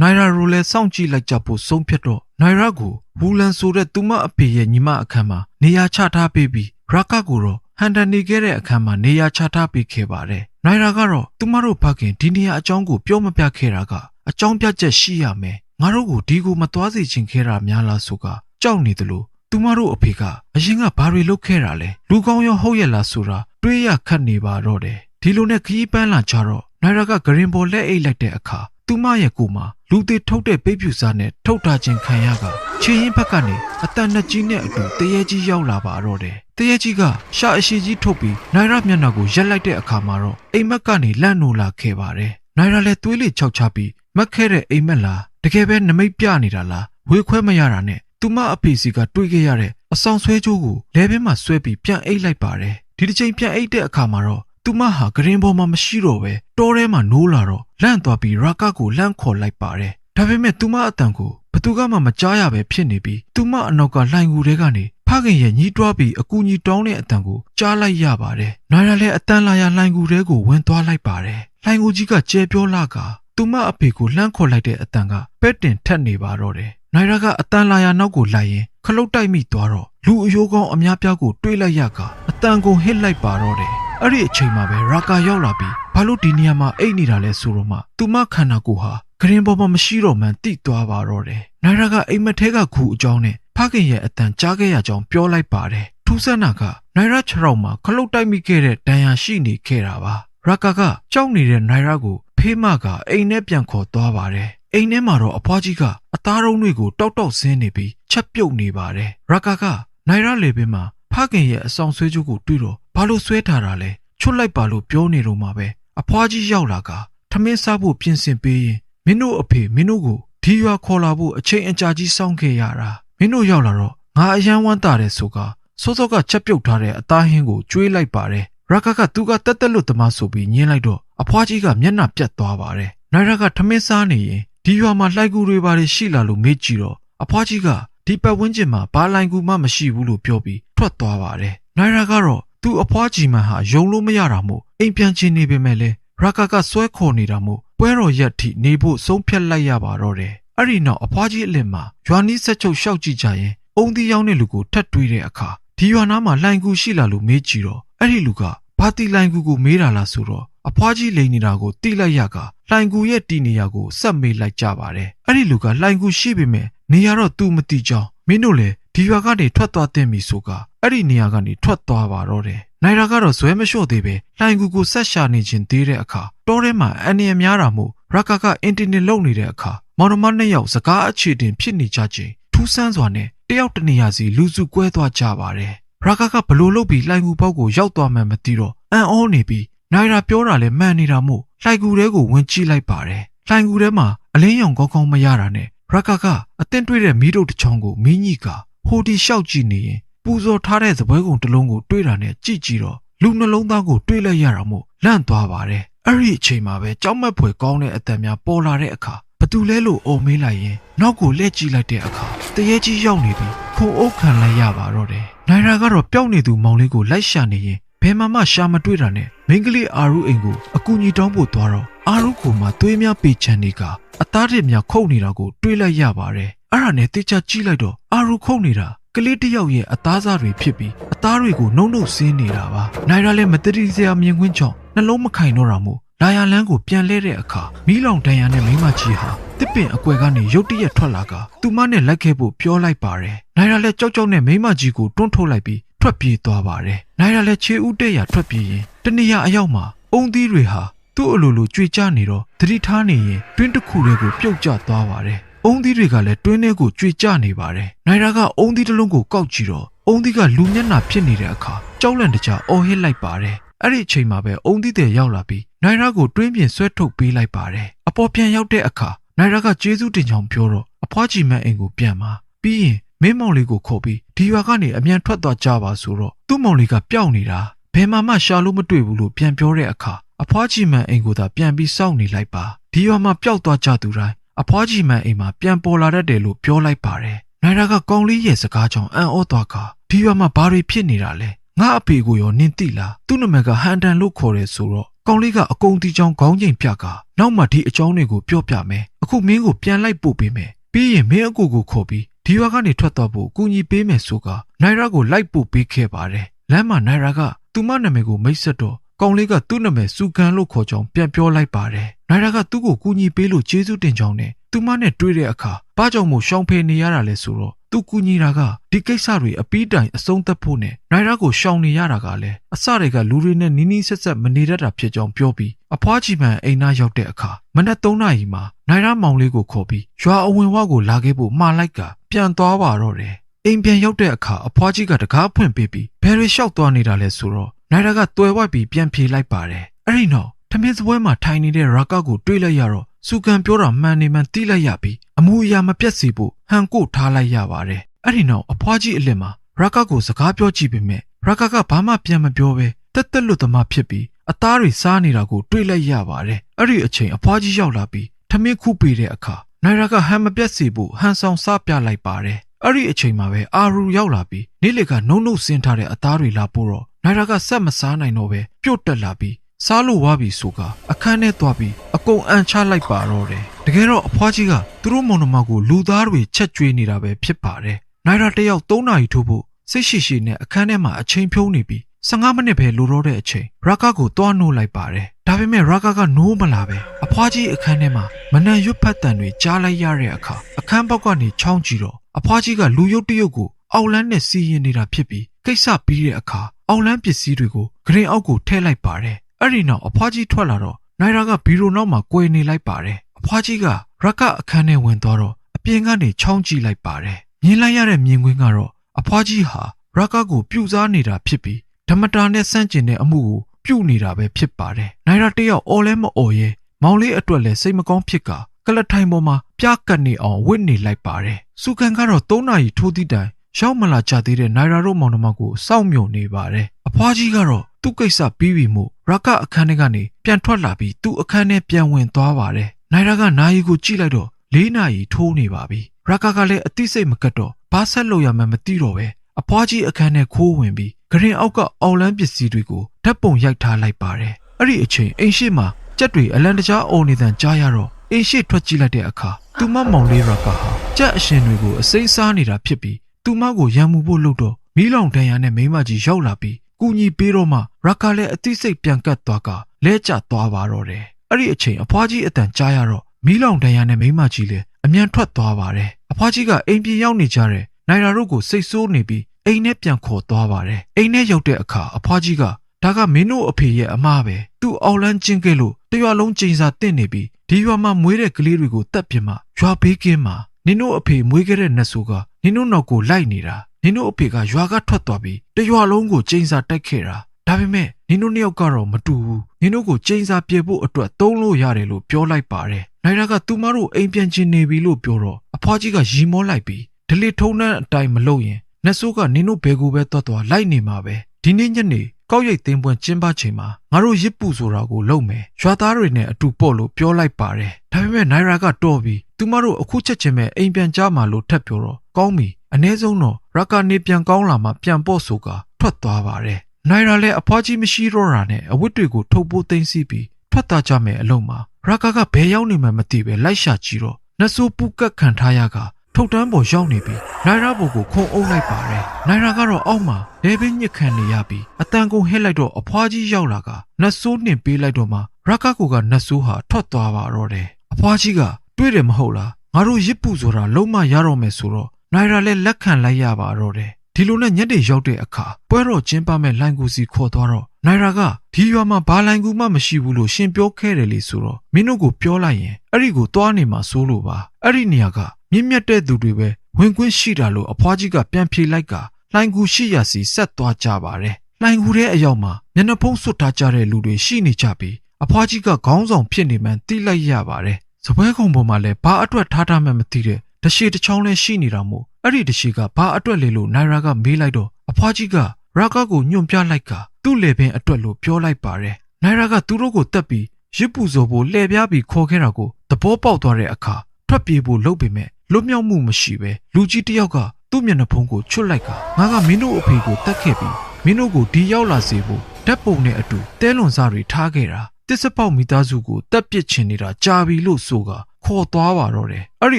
နိုင်ရာရိုလည်းစောင့်ကြည့်လိုက်ကြဖို့ဆုံးဖြတ်တော့နိုင်ရာကိုဝူလန်ဆိုတဲ့သူမအဖေရဲ့ညီမအခန်းမှာနေရာချထားပေးပြီးရာကကိုတော့ဟန်တန်နေခဲ့တဲ့အခန်းမှာနေရာချထားပေးခဲ့ပါတယ်။နိုင်ရာကတော့သူမတို့ဖခင်ဒီနေရာအကြောင်းကိုပြောမပြခဲ့တာကအကြောင်းပြချက်ရှိရမယ်။ငါတို့ကိုဒီကိုမသွားစေချင်ခဲ့တာများလားဆိုကကြောက်နေတယ်လို့သူမတို့အဖေကအရင်ကဘာတွေလုပ်ခဲ့တာလဲလူကောင်းရောဟုတ်ရဲ့လားဆိုတာတွေးရခတ်နေပါတော့တယ်ဒီလိုနဲ့ခရီးပန်းလာကြတော့နိုင်ရာကဂရင်ပေါ်လက်အိတ်လိုက်တဲ့အခါ သူမရဲ့ကိုယ်မှာလူသေးထုတ်တဲ့ပိတ်ဖြူစားနဲ့ထုတ်ထားခြင်းခံရကခြေရင်ဘက်ကနေအတန်နှစ်ကြီးနဲ့အတူတရေကြီးရောက်လာပါတော့တယ်တရေကြီးကရှာအရှိကြီးထုတ်ပြီးနိုင်ရမျက်နှာကိုရက်လိုက်တဲ့အခါမှာတော့အိမ်မက်ကနေလန့်နိုးလာခဲ့ပါတယ်နိုင်ရလည်းသွေးလေးချောက်ချပြီးမက်ခဲ့တဲ့အိမ်မက်လားတကယ်ပဲနမိတ်ပြနေတာလားဝေခွဲမရတာနဲ့သူမအဖေစီကတွေးခဲ့ရတဲ့အဆောင်ဆွဲကြိုးကိုလဲဘင်းမှာဆွဲပြီးပြန်အိတ်လိုက်ပါတယ်ဒီတစ်ချိန်ပြန်အိတ်တဲ့အခါမှာတော့ သူမဟာဂရင်ပေါ်မှာမရှိတော့ပဲတောထဲမှာနိုးလာတော့လန့်သွားပြီးရာကကိုလန့်ခေါ်လိုက်ပါတယ်ဒါပေမဲ့သူမအတန်ကိုဘသူကမှမကြားရပဲဖြစ်နေပြီးသူမအနောက်ကလှိုင်ကူတွေကနေဖခင်ရဲ့ညီးတွားပြီးအကူကြီးတောင်းတဲ့အတန်ကိုကြားလိုက်ရပါတယ်။နိုင်ရလည်းအတန်လာရလှိုင်ကူတွေကိုဝင်သွားလိုက်ပါတယ်။လှိုင်ကူကြီးကကြဲပြောလာကသူမအဖေကိုလှမ်းခေါ်လိုက်တဲ့အတန်ကပဲ့တင်ထက်နေပါတော့တယ်။နိုင်ရကအတန်လာရနောက်ကိုလိုက်ရင်ခလုတ်တိုက်မိသွားတော့လူအယိုးကောင်းအများပြားကိုတွေးလိုက်ရကအတန်ကိုဟစ်လိုက်ပါတော့တယ်။ အဲ့ဒီအချိန်မှာပဲရာကာရောက်လာပြီးဘာလို့ဒီနေရာမှာအိတ်နေတာလဲဆိုတော့မှသူမခန္ဓာကိုယ်ဟာဂရင်ပေါ်မှာမရှိတော့မှန်းသိသွားပါတော့တယ်။နိုင်ရာကအိမ်မက်ထဲကခူအကြောင်းနဲ့ဖခင်ရဲ့အတန်ကြားခဲ့ရကြောင်းပြောလိုက်ပါတယ်။ထူးဆန်းတာကနိုင်ရာခြေထောက်မှာခလုတ်တိုက်မိခဲ့တဲ့ဒဏ်ရာရှိနေခဲ့တာပါ။ရာကာကကြောက်နေတဲ့နိုင်ရာကိုဖေးမကအိမ်ထဲပြန်ခေါ်သွားပါတယ်။အိမ်ထဲမှာတော့အဖွားကြီးကအသားရုံးတွေကိုတောက်တောက်ဆင်းနေပြီးချက်ပြုတ်နေပါတယ်။ရာကာကနိုင်ရာလေပင်မှာဖခင်ရဲ့အဆောင်ဆွဲကြိုးကိုတွေ့တော့ ဘာလို့ဆွဲထားတာလဲချွတ်လိုက်ပါလို့ပြောနေတော့မှပဲအဖွားကြီးရောက်လာကထမင်းစားဖို့ပြင်ဆင်ပေးရင်မင်းတို့အဖေမင်းတို့ကိုဒီရွာခေါ်လာဖို့အချိန်အကြာကြီးစောင့်ခဲ့ရတာမင်းတို့ရောက်လာတော့ငါအယမ်းဝမ်းတာတယ်ဆိုကစောစောကချက်ပြုတ်ထားတဲ့အသားဟင်းကိုကျွေးလိုက်ပါတယ်ရကကသူကတက်တက်လို့တမဆိုပြီးညင်းလိုက်တော့အဖွားကြီးကမျက်နှာပြတ်သွားပါတယ်နိုင်ရကထမင်းစားနေရင်ဒီရွာမှာလှိုက်ကူတွေပါတယ်ရှိလာလို့မေးကြည့်တော့အဖွားကြီးကဒီပတ်ဝန်းကျင်မှာဘာလိုင်ကူမှမရှိဘူးလို့ပြောပြီးထွက်သွားပါတယ်နိုင်ရကတော့ သူ့အဖွားကြီးမန်ဟာယုံလို့မရတာမို့အိမ်ပြန်ချင်းနေပေမဲ့လည်းရကကဆွဲခေါ်နေတာမို့ပွဲတော်ရက်ထိနေဖို့ဆုံးဖြတ်လိုက်ရပါတော့တယ်အဲ့ဒီနောက်အဖွားကြီးအလင်မှာရွာနီးဆက်ချုပ်ရှောက်ကြည့်ကြရင်အုံသီးရောက်တဲ့လူကိုထပ်တွေးတဲ့အခါဒီရွာနားမှာလိုင်ကူရှိလာလို့မေးကြည့်တော့အဲ့ဒီလူကဘာတီလိုင်ကူကိုမေးတာလားဆိုတော့အဖွားကြီးလိန်နေတာကိုတိလိုက်ရကလိုင်ကူရဲ့တီနေရာကိုဆက်မေးလိုက်ကြပါတယ်အဲ့ဒီလူကလိုင်ကူရှိပေမဲ့နေရာတော့သူမသိကြောင်းမင်းတို့လည်း ဒီရွာကနေထွက်သွားတဲ့မီဆိုကအဲ့ဒီနေရာကနေထွက်သွားပါတော့တယ်နိုင်ရာကတော့ဇွဲမလျှော့သေးပဲလှိုင်ကူကိုဆက်ရှာနေခြင်းသေးတဲ့အခါတောထဲမှာအန်နီယများတာမို့ရကာကအင်တာနက်လုံနေတဲ့အခါမော်ဒမနှစ်ယောက်စကားအခြေတင်ဖြစ်နေကြခြင်းထူးဆန်းစွာနဲ့တယောက်တနေရာစီလူစုကွဲသွားကြပါတယ်ရကာကဘလို့လုပ်ပြီးလှိုင်ကူပေါက်ကိုရောက်သွားမှမသိတော့အန်အောနေပြီးနိုင်ရာပြောတာလဲမှန်နေတာမို့လှိုင်ကူထဲကိုဝင်ကြည့်လိုက်ပါတယ်လှိုင်ကူထဲမှာအလင်းရောင်ကောင်းကောင်းမရတာနဲ့ရကာကအသင်တွေ့တဲ့မီးတို့တစ်ချောင်းကိုမင်းကြီးက ဟိုတီလျှောက်ကြည့်နေရင်ပူဇော်ထားတဲ့သပွဲကုံတစ်လုံးကိုတွေးတာနဲ့ကြည့်ကြည့်တော့လူနှလုံးသားကိုတွေးလိုက်ရတာမို့လန့်သွားပါတယ်အဲ့ဒီအချိန်မှာပဲကြောက်မက်ဖွယ်ကောင်းတဲ့အတန်များပေါ်လာတဲ့အခါဘသူလဲလို့အော်မေးလိုက်ရင်နောက်ကိုလှည့်ကြည့်လိုက်တဲ့အခါတရေကြီးရောက်နေပြီးခုံအုပ်ခံလိုက်ရပါတော့တယ်နိုင်ရာကတော့ပျောက်နေသူမောင်လေးကိုလိုက်ရှာနေရင်ဘယ်မှမှရှာမတွေ့တာနဲ့မိန်းကလေးအာရုအိမ်ကိုအကူကြီးတောင်းဖို့သွားတော့အာရုကိုမှသွေးများပေချန်နေကအသားတွေများခုတ်နေတာကိုတွေးလိုက်ရပါတယ် အဲ့ဒါနဲ့တေချာကြည့်လိုက်တော့အာရုခုတ်နေတာကလေးတယောက်ရဲ့အသားစားတွေဖြစ်ပြီးအသားတွေကိုနှုံနှုတ်ဆင်းနေတာပါနိုင်ရာလည်းမတတိစရာမြင်ကွင်းကြောင့်နှလုံးမခိုင်တော့တာမို့လာယာလန်းကိုပြန်လဲတဲ့အခါမီးလောင်တန်ရနဲ့မိမကြီးဟာတစ်ပင်အကွယ်ကနေရုတ်တရက်ထွက်လာကသူမနဲ့လိုက်ခဲ့ဖို့ပြောလိုက်ပါတယ်နိုင်ရာလည်းကြောက်ကြောက်နဲ့မိမကြီးကိုတွန်းထုတ်လိုက်ပြီးထွက်ပြေးသွားပါတယ်နိုင်ရာလည်းခြေဦးတဲ့ရထွက်ပြေးရင်တနေရအရောက်မှာအုံသီးတွေဟာသူ့အလိုလိုကြွေကြနေတော့သတိထားနေရင်တွင်းတစ်ခုလေးကိုပြုတ်ကျသွားပါတယ် အုံသီးတွေကလည်းတွင်းထဲကိုကြွေကျနေပါတယ်နိုင်ရာကအုံသီးတစ်လုံးကိုကောက်ကြည့်တော့အုံသီးကလူမျက်နှာဖြစ်နေတဲ့အခါကြောက်လန့်တကြားအော်ဟစ်လိုက်ပါတယ်အဲ့ဒီအချိန်မှာပဲအုံသီးတွေရောက်လာပြီးနိုင်ရာကိုတွင်းပြင်ဆွဲထုတ်ပေးလိုက်ပါတယ်အပေါ်ပြန်ရောက်တဲ့အခါနိုင်ရာကကျေးဇူးတင်ကြောင်းပြောတော့အဖွားကြီးမန်အိမ်ကိုပြန်มาပြီးရင်မင်းမောင်လေးကိုခေါ်ပြီးဒီရွာကနေအမြန်ထွက်သွားကြပါဆိုတော့သူ့မောင်လေးကပျောက်နေတာဘယ်မှမှရှာလို့မတွေ့ဘူးလို့ပြန်ပြောတဲ့အခါအဖွားကြီးမန်အိမ်ကိုသာပြန်ပြီးစောင့်နေလိုက်ပါဒီရွာမှာပျောက်သွားကြသူတိုင်း အဖွားကြီးမန်အိမ်မှာပြန်ပေါ်လာတတ်တယ်လို့ပြောလိုက်ပါတယ်နိုင်ရာကကောင်းလေးရဲ့စကားကြောင့်အံ့ဩသွားကဒီရွာမှာဘာတွေဖြစ်နေတာလဲငါအဖေကိုရောနင်းသိလားသူ့နာမည်ကဟန်တန်လို့ခေါ်တယ်ဆိုတော့ကောင်းလေးကအကုံတီချောင်းခေါင်းချိန်ပြကနောက်မှဒီအကြောင်းတွေကိုပြောပြမယ်အခုမင်းကိုပြန်လိုက်ပို့ပေးမယ်ပြီးရင်မင်းအကူကိုခေါ်ပြီးဒီရွာကနေထွက်သွားဖို့ကူညီပေးမယ်ဆိုကနိုင်ရာကိုလိုက်ပို့ပေးခဲ့ပါတယ်လမ်းမှာနိုင်ရာကသူမနာမည်ကိုမိတ်ဆက်တော့ ကောင်းလေးကသူ့နာမည်စူကန်လို့ခေါ်ကြောင်းပြန်ပြောလိုက်ပါတယ်နိုင်ရာကသူ့ကိုကူညီပေးလို့ကျေးဇူးတင်ကြောင်းနဲ့သူမနဲ့တွေ့တဲ့အခါဘာကြောင့်မို့ရှောင်ဖယ်နေရတာလဲဆိုတော့သူကူညီတာကဒီကိစ္စတွေအပီးတိုင်အဆုံးသတ်ဖို့နဲ့နိုင်ရာကိုရှောင်နေရတာကလည်းအစတွေကလူတွေနဲ့နီးနီးဆက်ဆက်မနေတတ်တာဖြစ်ကြောင်းပြောပြီးအဖွားကြီးမှန်အိမ်သားရောက်တဲ့အခါမနက်3နာရီမှာနိုင်ရာမောင်လေးကိုခေါ်ပြီးရွာအဝင်ဝကိုလာခဲ့ဖို့မှားလိုက်ကပြန်သွားပါတော့တယ်အိမ်ပြန်ရောက်တဲ့အခါအဖွားကြီးကတကားဖွင့်ပေးပြီးဘယ်ရီလျှောက်သွားနေတာလဲဆိုတော့ နိုင်ရာကတွယ်ဝိုက်ပြီးပြန်ဖြေလိုက်ပါတယ်အဲ့ဒီနောက်ထမင်းစပွဲမှာထိုင်နေတဲ့ရာကကိုတွေးလိုက်ရတော့စုကန်ပြောတာမှန်နေမှန်သိလိုက်ရပြီးအမှုအရာမပြတ်စေဖို့ဟန်ကိုထားလိုက်ရပါတယ်အဲ့ဒီနောက်အဖွားကြီးအလစ်မှာရာကကိုစကားပြောကြည့်ပေမဲ့ရာကကဘာမှပြန်မပြောပဲတက်တက်လွတ်သမားဖြစ်ပြီးအသားတွေစားနေတာကိုတွေးလိုက်ရပါတယ်အဲ့ဒီအချိန်အဖွားကြီးရောက်လာပြီးထမင်းခုပေးတဲ့အခါနိုင်ရာကဟန်မပြတ်စေဖို့ဟန်ဆောင်စားပြလိုက်ပါတယ်အဲ့ဒီအချိန်မှာပဲအာရူရောက်လာပြီးနေ့လေကနှုံနှုတ်ဆင်းထားတဲ့အသားတွေလာပို့တော့ နိုင်ရာကဆက်မစားနိုင်တော့ပဲပြုတ်တက်လာပြီးစားလို့ဝါပြီဆိုကအခန်းထဲသွားပြီးအကုန်အန်ချလိုက်ပါတော့တယ်တကယ်တော့အဖွားကြီးကသူတို့မောင်နှမကိုလူသားတွေချက်ကျွေးနေတာပဲဖြစ်ပါတယ်နိုင်ရာတယောက်၃နာရီထိုးဖို့စိတ်ရှိရှိနဲ့အခန်းထဲမှာအချိန်ဖြုံးနေပြီး15မိနစ်ပဲလိုတော့တဲ့အချိန်ရာကာကိုတွားနှိုးလိုက်ပါတယ်ဒါပေမဲ့ရာကာကနိုးမလာပဲအဖွားကြီးအခန်းထဲမှာမနံရွတ်ဖတ်တန်တွေကြားလိုက်ရတဲ့အခါအခန်းပေါက်ကနေချောင်းကြည့်တော့အဖွားကြီးကလူရုပ်တရုပ်ကိုအောက်လန်းနဲ့စီရင်နေတာဖြစ်ပြီးကိစ္စပြီးတဲ့အခါ အောက်လန်းပစ္စည်းတွေကိုဂရင်အောက်ကိုထည့်လိုက်ပါတယ်အဲ့ဒီနောက်အဖွားကြီးထွက်လာတော့နိုင်ရာကဘီရိုနောက်မှာကွယ်နေလိုက်ပါတယ်အဖွားကြီးကရကအခန်းထဲဝင်သွားတော့အပြင်ကနေချောင်းကြည့်လိုက်ပါတယ်မြင်လိုက်ရတဲ့မြင်ကွင်းကတော့အဖွားကြီးဟာရကကိုပြူစားနေတာဖြစ်ပြီးဓမ္မတာနဲ့ဆန့်ကျင်တဲ့အမှုကိုပြုနေတာပဲဖြစ်ပါတယ်နိုင်ရာတယောက်အော်လဲမအော်ရဲမောင်လေးအတွက်လည်းစိတ်မကောင်းဖြစ်ကကလထိုင်ပေါ်မှာပြားကတ်နေအောင်ဝစ်နေလိုက်ပါတယ်စုကန်ကတော့၃နာရီထိုးသည့်တိုင် ရောက်မလာကြသေးတဲ့နိုင်ရာတို့မောင်နှမကိုစောင့်မြုံနေပါတယ်အဖွားကြီးကတော့သူ့ကိစ္စပြီးပြီမို့ရကအခန်းထဲကနေပြန်ထွက်လာပြီးသူ့အခန်းထဲပြန်ဝင်သွားပါတယ်နိုင်ရာကနာယီကိုကြည့်လိုက်တော့၄နာရီထိုးနေပါပြီရကကလည်းအသိစိတ်မကတ်တော့ဘာဆက်လို့ရမှန်းမသိတော့ပဲအဖွားကြီးအခန်းထဲခိုးဝင်ပြီးဂရင်အောက်ကအော်လန်းပစ္စည်းတွေကိုဓာတ်ပုံရိုက်ထားလိုက်ပါတယ်အဲ့ဒီအချိန်အိမ်ရှိမှာကြက်တွေအလံတကြားအုံနေတန်ကြားရတော့အိမ်ရှိထွက်ကြည့်လိုက်တဲ့အခါသူမမောင်လေးရကဟာကြက်အရှင်တွေကိုအစိမ့်စားနေတာဖြစ်ပြီး သူမကိုရံမှုဖို့လုပ်တော့မီးလောင်တန်ရနဲ့မိမကြီးရောက်လာပြီးကူညီပေးတော့မှရကလည်းအသိစိတ်ပြန်ကတ်သွားကလဲကျသွားပါတော့တယ်အဲ့ဒီအချိန်အဖွားကြီးအတန်ကြားရတော့မီးလောင်တန်ရနဲ့မိမကြီးလည်းအမြန်ထွက်သွားပါတယ်အဖွားကြီးကအိမ်ပြင်ရောက်နေကြတဲ့နိုင်ရာတို့ကိုစိတ်ဆိုးနေပြီးအိမ်ထဲပြန်ခေါ်သွားပါတယ်အိမ်ထဲရောက်တဲ့အခါအဖွားကြီးကဒါကမင်းတို့အဖေရဲ့အမားပဲသူ့အောက်လန်းချင်းခဲ့လို့တရွာလုံးချိန်စာတင့်နေပြီးဒီရွာမှာမွေးတဲ့ကလေးတွေကိုတတ်ပြမှရွာဘေးကင်းမှာ နင်တို့အဖေမွေးခဲ့တဲ့နတ်ဆိုးကနင်တို့နောက်ကိုလိုက်နေတာနင်တို့အဖေကရွာကထွက်သွားပြီးတရွာလုံးကိုချိန်စာတိုက်ခဲ့တာဒါပေမဲ့နင်တို့နှစ်ယောက်ကတော့မတူဘူးနင်တို့ကိုချိန်စာပြေဖို့အတွက်သုံးလို့ရတယ်လို့ပြောလိုက်ပါတယ်နိုင်ရာကသူမတို့အိမ်ပြန်ချင်နေပြီလို့ပြောတော့အဖွားကြီးကရီမောလိုက်ပြီးဒလီထုံးနှန်းအတိုင်းမလုပ်ရင်နတ်ဆိုးကနင်တို့ဘယ်ကိုပဲတွတ်သွားလိုက်နေမှာပဲဒီနေ့ညနေကောက်ရိတ်သိမ်းပွဲကျင်းပချိန်မှာငါတို့ရစ်ပူဆိုတာကိုလုပ်မယ်ရွာသားတွေနဲ့အတူပေါ့လို့ပြောလိုက်ပါတယ်ဒါပေမဲ့နိုင်ရာကတော်ပြီး သူမတို့အခုချက်ချင်းပဲအိမ်ပြန်ကြမှာလို့ထပ်ပြောတော့ကောင်းပြီအ ਨੇ ဆုံးတော့ရကနေပြန်ကောင်းလာမှပြန်ပေါ့ဆိုကထွက်သွားပါတယ်နိုင်ရာလည်းအဖွားကြီးမရှိတော့တာနဲ့အဝတ်တွေကိုထုတ်ပိုးသိမ်းစီပြီးထွက်သွားကြမယ်အလုံးမှာရကာကဘယ်ရောက်နေမှမသိပဲလိုက်ရှာကြည့်တော့နတ်ဆိုးပူကတ်ခံထားရကထုတ်တန်းပေါ်ရောက်နေပြီးနိုင်ရာဘုတ်ကိုခုံအုပ်လိုက်ပါတယ်နိုင်ရာကတော့အောက်မှာလဲပင်းညစ်ခံနေရပြီးအတန်ကုန်ဟစ်လိုက်တော့အဖွားကြီးရောက်လာကနတ်ဆိုးနှင်ပေးလိုက်တော့မှရကာကိုကနတ်ဆိုးဟာထွက်သွားပါတော့တယ်အဖွားကြီးက တွေးတယ်မဟုတ်လားငါတို့ရစ်ပူဆိုတာလုံးမရတော့မယ်ဆိုတော့နိုင်ရာလည်းလက်ခံလိုက်ရပါတော့တယ်ဒီလိုနဲ့ညနေရောက်တဲ့အခါပွဲတော်ကျင်းပမဲ့လိုင်ကူစီခေါ်သွားတော့နိုင်ရာကဒီရွာမှာဘာလိုင်ကူမှမရှိဘူးလို့ရှင်ပြောခဲ့တယ်လေဆိုတော့မင်းတို့ကိုပြောလိုက်ရင်အဲ့ဒီကိုသွားနေမှာစိုးလို့ပါအဲ့ဒီနေရာကမြင့်မြတ်တဲ့သူတွေပဲဝင်ခွင့်ရှိတာလို့အဖွားကြီးကပြန်ဖြေလိုက်ကလိုင်ကူရှိရစီဆက်သွားကြပါတယ်လိုင်ကူထဲအရောက်မှာမျက်နှာဖုံးစွတ်ထားကြတဲ့လူတွေရှိနေကြပြီးအဖွားကြီးကခေါင်းဆောင်ဖြစ်နေမှန်းသိလိုက်ရပါတယ် စပွဲကုံပေါ်မှာလည်းဘာအတွက်ထားထားမှမသိတဲ့တရှိတချောင်းလဲရှိနေတာမို့အဲ့ဒီတရှိကဘာအတွက်လေလို့နိုင်ရာကမေးလိုက်တော့အဖွားကြီးကရာကာကိုညွန့်ပြလိုက်ကသူ့လေပင်အတွက်လို့ပြောလိုက်ပါတယ်နိုင်ရာကသူတို့ကိုတက်ပြီးရစ်ပူစော်ဖို့လှည့်ပြားပြီးခေါ်ခဲ့တာကိုသဘောပေါက်သွားတဲ့အခါထွက်ပြေးဖို့လုပ်ပေမဲ့လွတ်မြောက်မှုမရှိပဲလူကြီးတစ်ယောက်ကသူ့မျက်နှာဖုံးကိုချွတ်လိုက်ကငါကမင်းတို့အဖေကိုတတ်ခဲ့ပြီးမင်းတို့ကိုဒီရောက်လာစေဖို့ဓာတ်ပုံနဲ့အတူတဲလွန်စားတွေထားခဲ့တာ တစ်စပေါက်မိသားစုကိုတက်ပစ်ချင်နေတာကြာပြီလို့ဆိုကခေါ်သွားပါတော့တယ်အဲ့ဒီ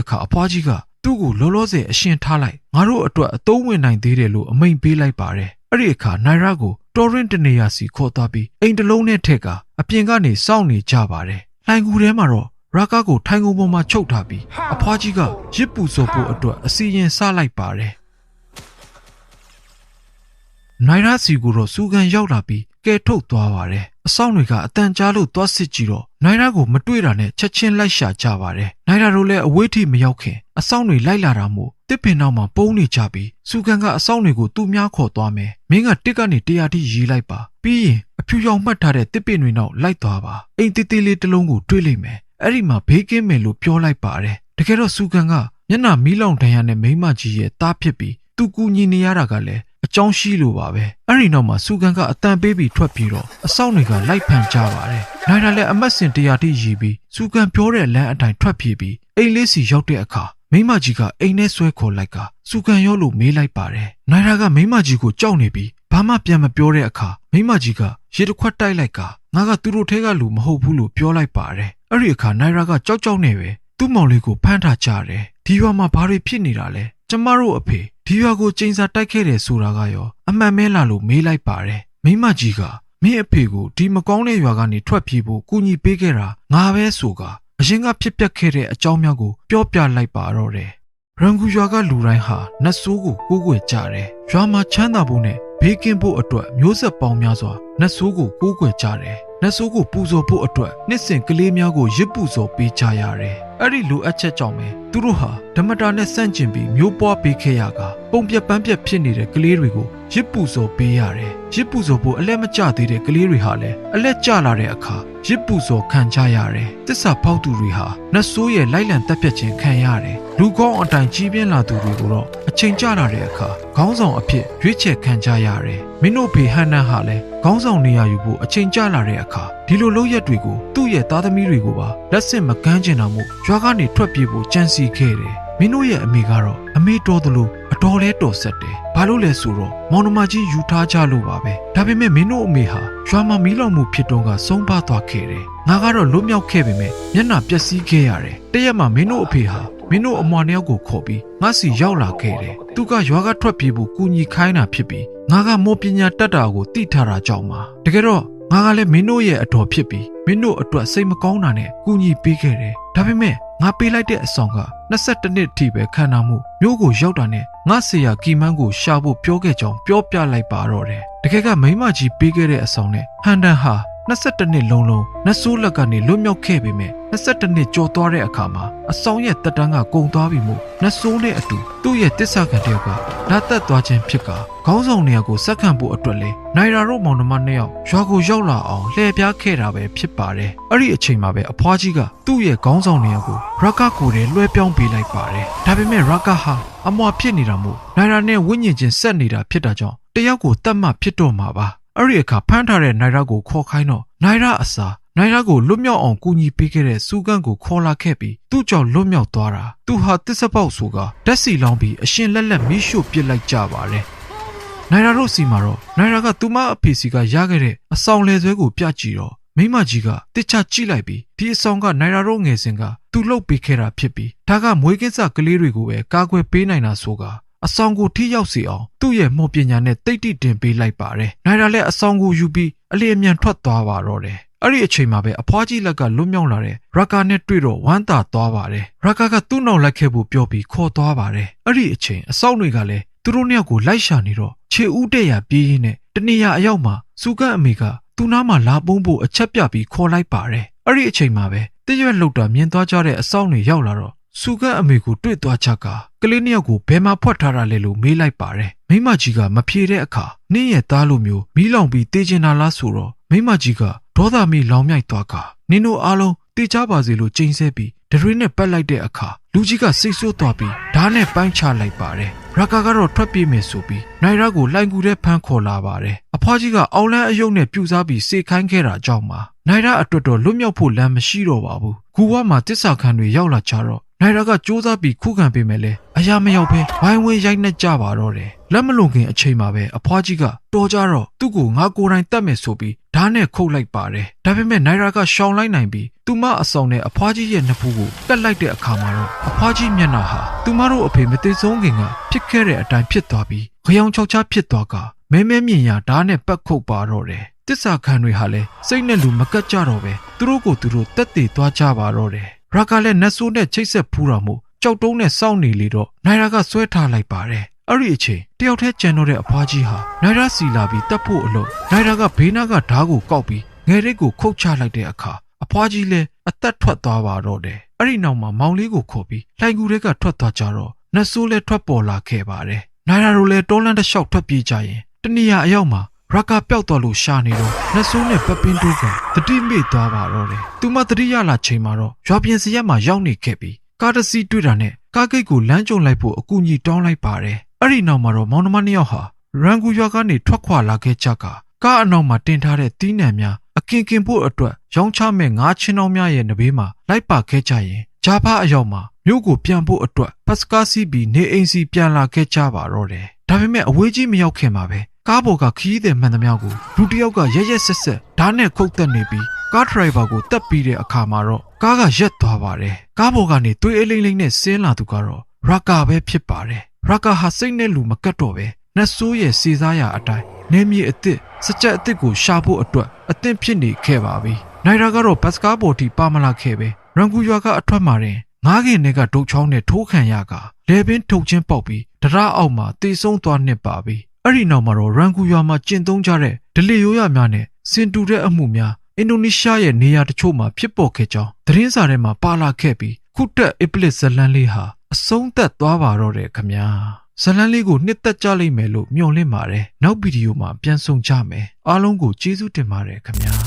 အခါအဖွားကြီးကသူ့ကိုလောလောဆယ်အရှင်ထားလိုက်ငါတို့အတွက်အသုံးဝင်နိုင်သေးတယ်လို့အမိန့်ပေးလိုက်ပါတယ်အဲ့ဒီအခါနိုင်ရာကိုတော်ရင်တနေရစီခေါ်သွားပြီးအိမ်တစ်လုံးနဲ့ထက်ကအပြင်ကနေစောင့်နေကြပါတယ်လှိုင်ကူထဲမှာတော့ရာကာကိုထိုင်ကုန်ပေါ်မှာချုပ်ထားပြီးအဖွားကြီးကရစ်ပူစော်ဖို့အတွက်အစီရင်စလိုက်ပါတယ်နိုင်ရာစီကိုတော့စူကန်ရောက်လာပြီးကဲထုတ်သွားပါတယ် အဆောင်တွေကအတန်ကြားလို့သွားစစ်ကြည့်တော့နိုင်ရာကိုမတွေ့တာနဲ့ချက်ချင်းလိုက်ရှာကြပါတယ်နိုင်ရာတို့လည်းအဝေးထိမရောက်ခင်အဆောင်တွေလိုက်လာတာမို့တစ်ပင်နောက်မှာပုံနေကြပြီးစူကန်ကအဆောင်တွေကိုသူ့များခေါ်သွားမယ်မင်းကတစ်ကနေတရာထိရေးလိုက်ပါပြီးရင်အဖြူရောင်မှတ်ထားတဲ့တစ်ပင်တွေနောက်လိုက်သွားပါအိမ်တေးသေးလေးတစ်လုံးကိုတွေ့လိမ့်မယ်အဲ့ဒီမှာဘေးကင်းမယ်လို့ပြောလိုက်ပါတယ်တကယ်တော့စူကန်ကမျက်နှာမီးလောင်တန်ရတဲ့မိန်းမကြီးရဲ့တားဖြစ်ပြီးသူကူညီနေရတာကလည်း အကြောင်းရှိလို့ပါပဲအဲ့ဒီနောက်မှာစူကန်ကအတန်ပေးပြီးထွက်ပြီးတော့အဆောင်တွေကလိုက်ဖန်ကြပါတယ်နိုင်တာလည်းအမတ်စင်တရာတိရီပြီးစူကန်ပြောတဲ့လမ်းအတိုင်းထွက်ပြေးပြီးအိမ်လေးစီရောက်တဲ့အခါမိမကြီးကအိမ်ထဲဆွဲခေါ်လိုက်ကစူကန်ရောလို့မေးလိုက်ပါတယ်နိုင်တာကမိမကြီးကိုကြောက်နေပြီးဘာမှပြန်မပြောတဲ့အခါမိမကြီးကရေတစ်ခွက်တိုက်လိုက်ကငါကသူတို့ထဲကလူမဟုတ်ဘူးလို့ပြောလိုက်ပါတယ်အဲ့ဒီအခါနိုင်ရာကကြောက်ကြောက်နေပဲသူ့မောင်လေးကိုဖမ်းထားကြတယ်ဒီရွာမှာဘာတွေဖြစ်နေတာလဲ ကျမတို့အဖေဒီရွာကိုကျင်းစာတိုက်ခဲ့တယ်ဆိုတာကရော အမှန်မဲလာလို့မေးလိုက်ပါတယ်မိမကြီးကမင်းအဖေကိုဒီမကောင်းတဲ့ရွာကနေထွက်ပြေးဖို့ကူညီပေးခဲ့တာငါပဲဆိုကအရင်ကဖြစ်ပျက်ခဲ့တဲ့အကြောင်းများကိုပြောပြလိုက်ပါတော့တယ် ရန်ကူရွာကလူတိုင်းဟာနတ်ဆိုးကိုကိုးကွယ်ကြတယ်ရွာမှာချမ်းသာဖို့နဲ့ဘေးကင်းဖို့အတွက်မျိုးဆက်ပေါင်းများစွာနတ်ဆိုးကိုကိုးကွယ်ကြတယ်နတ်ဆိုးကိုပူဇော်ဖို့အတွက်နှစ်စဉ်ကလေးများကိုရစ်ပူဇော်ပေးကြရတယ်အဲ့ဒီလိုအပ်ချက်ကြောင့်ပဲသူတို့ဟာဓမ္မတာနဲ့ဆန့်ကျင်ပြီးမျိုးပွားပေးခဲ့ရကပုံပြက်ပန်းပြက်ဖြစ်နေတဲ့ကလေးတွေကို ရစ်ပူဇော်ပေးရတယ်ရစ်ပူဇော်ဖို့အလက်မကျသေးတဲ့ကလေးတွေဟာလည်းအလက်ကျလာတဲ့အခါရစ်ပူဇော်ခံကြရတယ်တစ္ဆာဖောက်သူတွေဟာနတ်ဆိုးရဲ့လိုက်လံတက်ပြက်ခြင်းခံရတယ်လူကောင်းအတိုင်ကြီးပြင်းလာသူတွေကိုတော့အချိန်ကျလာတဲ့အခါခေါင်းဆောင်အဖြစ်ရွေးချယ်ခံကြရတယ်မင်းတို့ဖေဟန်နန်ဟာလည်းခေါင်းဆောင်နေရယူဖို့အချိန်ကျလာတဲ့အခါဒီလိုလုပ်ရက်တွေကိုသူ့ရဲ့သားသမီးတွေကိုပါလက်ဆင့်မကမ်းကျင်တာမို့ရွာကနေထွက်ပြေးဖို့ကြံစီခဲ့တယ် မင်းတို့ရဲ့အမေကတော့အမေတော်သလိုအတော်လဲတော်ဆက်တယ်ဘာလို့လဲဆိုတော့မောင်နှမကြီးယူထားကြလို့ပါပဲဒါပေမဲ့မင်းတို့အမေဟာရွာမှာမီးလောင်မှုဖြစ်တော့ကဆုံးပါသွားခဲ့တယ်ငါကတော့လွတ်မြောက်ခဲ့ပေမဲ့မျက်နှာပျက်စီးခဲ့ရတယ်တရက်မှမင်းတို့အဖေဟာမင်းတို့အမွာနှစ်ယောက်ကိုခေါ်ပြီးငါစီရောက်လာခဲ့တယ်သူကရွာကထွက်ပြေးဖို့ကူညီခိုင်းတာဖြစ်ပြီးငါကမောပညာတတ်တာကိုတိထားတာကြောင့်ပါတကယ်တော့ ငါကလည်းမင်းတို့ရဲ့အတော်ဖြစ်ပြီးမင်းတို့အတွက်စိတ်မကောင်းတာနဲ့ကူညီပေးခဲ့တယ်ဒါပေမဲ့ငါပေးလိုက်တဲ့အဆောင်က22နှစ်ထိပဲခံနာမှုမျိုးကိုရောက်တာနဲ့ငါဆေရကီမန်းကိုရှာဖို့ပြောခဲ့ကြောင်းပြောပြလိုက်ပါတော့တယ်တကယ်ကမိမကြီးပေးခဲ့တဲ့အဆောင်နဲ့ဟန်တန်ဟာ 22နှစ်လုံးလုံးနတ်ဆိုးလက်ကနေလွတ်မြောက်ခဲ့ပေမဲ့22နှစ်ကျော်သွားတဲ့အခါမှာအဆောင်ရဲ့တက်တန်းကကုန်သွားပြီမို့နတ်ဆိုးနဲ့အတူသူ့ရဲ့တစ္ဆာခံတယောက်ကလာတက်သွားခြင်းဖြစ်ကခေါင်းဆောင်နေရာကိုစက္ကန့်ဖို့အတွက်လဲနိုင်ရာတို့မောင်နှမနှစ်ယောက်ရွာကိုရောက်လာအောင်လှည့်ပြားခဲ့တာပဲဖြစ်ပါတယ်အဲ့ဒီအချိန်မှာပဲအဖွားကြီးကသူ့ရဲ့ခေါင်းဆောင်နေရာကိုရကကိုယ်တည်းလွှဲပြောင်းပေးလိုက်ပါတယ်ဒါပေမဲ့ရကဟာအမွာဖြစ်နေတာမို့နိုင်ရာနဲ့ဝိညာဉ်ချင်းဆက်နေတာဖြစ်တာကြောင့်တယောက်ကိုတတ်မှတ်ဖြစ်တော့မှာပါ အဲ့ဒီအခါဖမ်းထားတဲ့နိုင်ရာကိုခေါ်ခိုင်းတော့နိုင်ရာအစာနိုင်ရာကိုလွတ်မြောက်အောင်ကူညီပေးခဲ့တဲ့စူကန်ကိုခေါ်လာခဲ့ပြီးသူ့ကြောင့်လွတ်မြောက်သွားတာသူဟာတစ္ဆပေါက်ဆိုကဓာတ်စီလောင်းပြီးအရှင်လက်လက်မိရှို့ပစ်လိုက်ကြပါတယ်နိုင်ရာတို့စီမှာတော့နိုင်ရာကသူမအဖေစီကရခဲ့တဲ့အဆောင်လေဆွဲကိုပြကြည့်တော့မိမကြီးကတစ်ချကြည့်လိုက်ပြီးဒီအဆောင်ကနိုင်ရာတို့ငယ်စဉ်ကသူလှုပ်ပေးခဲ့တာဖြစ်ပြီးဒါကမွေးကင်းစကလေးတွေကိုပဲကာကွယ်ပေးနိုင်တာဆိုက အဆောင်ကိုထိရောက်စေအောင်သူ့ရဲ့မော်ပညာနဲ့တိတ်တိတင်ပေးလိုက်ပါတယ်။နိုင်ရာလည်းအဆောင်ကိုယူပြီးအလျင်အမြန်ထွက်သွားပါတော့တယ်။အဲ့ဒီအချိန်မှာပဲအဖွားကြီးလက်ကလွတ်မြောက်လာတဲ့ရကာနဲ့တွေ့တော့ဝမ်းသာသွားပါတယ်။ရကာကသူ့နောက်လိုက်ခဲ့ဖို့ပြောပြီးခေါ်သွားပါတယ်။အဲ့ဒီအချိန်အဆောင်တွေကလည်းသူတို့နှစ်ယောက်ကိုလိုက်ရှာနေတော့ခြေဦးတဲ့ရပြေးရင်းနဲ့တနေရအရောက်မှာစူကန်အမေကသူ့နားမှာလာပုံးဖို့အချက်ပြပြီးခေါ်လိုက်ပါတယ်။အဲ့ဒီအချိန်မှာပဲတရွက်လှုပ်တာမြင်သွားကြတဲ့အဆောင်တွေရောက်လာတော့ စူကန်အမေကိုတွေ့သွားချက်ကကလေးနှစ်ယောက်ကိုဘယ်မှာဖွက်ထားတာလဲလို့မေးလိုက်ပါတယ်မိမကြီးကမဖြေတဲ့အခါနင်းရဲ့သားလိုမျိုးမီးလောင်ပြီးတေးကျင်တာလားဆိုတော့မိမကြီးကဒေါသမီလောင်မြိုက်သွားကနင်းတို့အားလုံးတေချပါစေလို့ကျိန်ဆဲပြီးဒရွေနဲ့ပတ်လိုက်တဲ့အခါလူကြီးကစိတ်ဆိုးသွားပြီးဓာတ်နဲ့ပိုင်းချလိုက်ပါတယ်ရကာကတော့ထွက်ပြေးမယ်ဆိုပြီးနိုင်ရာကိုလှိုင်ကူတဲ့ဖမ်းခေါ်လာပါတယ်အဖွားကြီးကအောက်လန်းအယုတ်နဲ့ပြူစားပြီးစေခိုင်းခဲ့တာကြောင့်ပါနိုင်ရာအတွက်တော့လွတ်မြောက်ဖို့လမ်းမရှိတော့ပါဘူးဂူဝါမှာတစ္ဆာခံတွေရောက်လာကြတော့ နိုင်ရာကစူးစမ်းပြီးခုခံပေးမယ်လေအရာမရောက်ဘဲဝိုင်းဝန်းရိုက်နှက်ကြပါတော့တယ်လက်မလွန်ခင်အချိန်မှာပဲအဖွားကြီးကတော်ကြတော့သူ့ကိုငါကိုယ်တိုင်တတ်မယ်ဆိုပြီးဓာတ်နဲ့ခုတ်လိုက်ပါတယ်ဒါပေမဲ့နိုင်ရာကရှောင်လိုက်နိုင်ပြီးသူမအဆောင်နဲ့အဖွားကြီးရဲ့နှစ်ဖူးကိုတက်လိုက်တဲ့အခါမှာတော့အဖွားကြီးမျက်နှာဟာသူမတို့အဖေမသေးဆုံးခင်ကဖြစ်ခဲ့တဲ့အတိုင်းဖြစ်သွားပြီးခရောင်ချောက်ချားဖြစ်သွားကမဲမဲမြင်ရဓာတ်နဲ့ပတ်ခုတ်ပါတော့တယ်တစ္ဆာခံတွေဟာလည်းစိတ်နဲ့လူမကတ်ကြတော့ပဲသူတို့ကိုသူတို့တက်တည်သွားကြပါတော့တယ် ရာကလည်းနတ်ဆိုးနဲ့ချိတ်ဆက်ဖူးတော်မူကြောက်တုံးနဲ့စောင့်နေလေတော့နိုင်ရာကဆွဲထားလိုက်ပါတယ်အဲ့ဒီအချိန်တယောက်တည်းကြံတော့တဲ့အဖွားကြီးဟာနိုင်ရာစီလာပြီးတက်ဖို့အလို့နိုင်ရာကဘေးနားကဓားကိုကောက်ပြီးငယ်ရိတ်ကိုခုတ်ချလိုက်တဲ့အခါအဖွားကြီးလည်းအသက်ထွက်သွားပါတော့တယ်အဲ့ဒီနောက်မှာမောင်လေးကိုခေါ်ပြီးလှိုင်ကူတွေကထွက်သွားကြတော့နတ်ဆိုးလည်းထွက်ပေါ်လာခဲ့ပါတယ်နိုင်ရာတို့လည်းတောလန်းတစ်လျှောက်ထွက်ပြေးကြရင်တနေရာအရောက်မှာ ရကာပျောက်သွားလို့ရှာနေတော့နတ်ဆိုးနဲ့ပပင်းတို့ကတတိမေ့သွားပါတော့တယ်သူမတတိရလာချိန်မှာတော့ရွာပြင်စရက်မှာရောက်နေခဲ့ပြီးကားတစ်စီးတွေ့တာနဲ့ကားဂိတ်ကိုလမ်းကြုံလိုက်ဖို့အကူအညီတောင်းလိုက်ပါတယ်အဲ့ဒီနောက်မှာတော့မောင်နှမနှစ်ယောက်ဟာရန်ကူရွာကနေထွက်ခွာလာခဲ့ကြကကားအနောက်မှာတင်ထားတဲ့တီးနှံများအကင်ကင်ဖို့အတွက်ရောင်းချမဲ့ငါးချင်းတော်များရဲ့နဘေးမှာလိုက်ပါခဲ့ကြရင်ဂျာဖာအရောက်မှာမြို့ကိုပြန်ဖို့အတွက်ပတ်စကားစီးပြီးနေအိမ်စီပြန်လာခဲ့ကြပါတော့တယ်ဒါပေမဲ့အဝေးကြီးမရောက်ခင်မှာပဲ ကားပေါ်ကခီးတဲ့မှန်သမျှကိုလူတစ်ယောက်ကရရက်ဆက်ဆက်ဓာတ်နဲ့ခုတ်တက်နေပြီးကားဒရိုင်ဘာကိုတက်ပြီးတဲ့အခါမှာတော့ကားကရက်သွားပါတယ်ကားပေါ်ကနေသွေးအလိမ့်လိမ့်နဲ့ဆင်းလာသူကတော့ရာကာပဲဖြစ်ပါတယ်ရာကာဟာစိတ်နဲ့လူမကတ်တော့ပဲနတ်ဆိုးရဲ့စီစားရာအတိုင်းနေမြေအစ်စ်စကြက်အစ်စ်ကိုရှာဖို့အတွက်အသင့်ဖြစ်နေခဲ့ပါပြီနိုင်ရာကတော့ဘတ်စကားဘော်တီပါမလာခဲ့ပဲရန်ကူရွာကအထွက်မှာတင်ငားခင်တွေကဒုတ်ချောင်းနဲ့ထိုးခံရကလေပင်ထုတ်ချင်းပေါက်ပြီးတရားအောက်မှာတေဆုံးသွားနှစ်ပါပြီ အဲ့ဒီနောက်မှာတော့ရန်ကူရွာမှာကျင့်သုံးကြတဲ့ဒလီရိုးရများနဲ့စင်တူတဲ့အမှုများအင်ဒိုနီးရှားရဲ့နေရာတချို့မှာဖြစ်ပေါ်ခဲ့ကြောင်းသတင်းစာထဲမှာပါလာခဲ့ပြီးခုတက်အစ်ပလစ်ဇလန်လေးဟာအဆုံးသက်သွားပါတော့တယ်ခမညာဇလန်လေးကိုနှစ်သက်ကြလိမ့်မယ်လို့မျှော်လင့်ပါတယ်နောက်ဗီဒီယိုမှာပြန်ဆောင်ကြမယ်အားလုံးကိုကျေးဇူးတင်ပါတယ်ခမညာ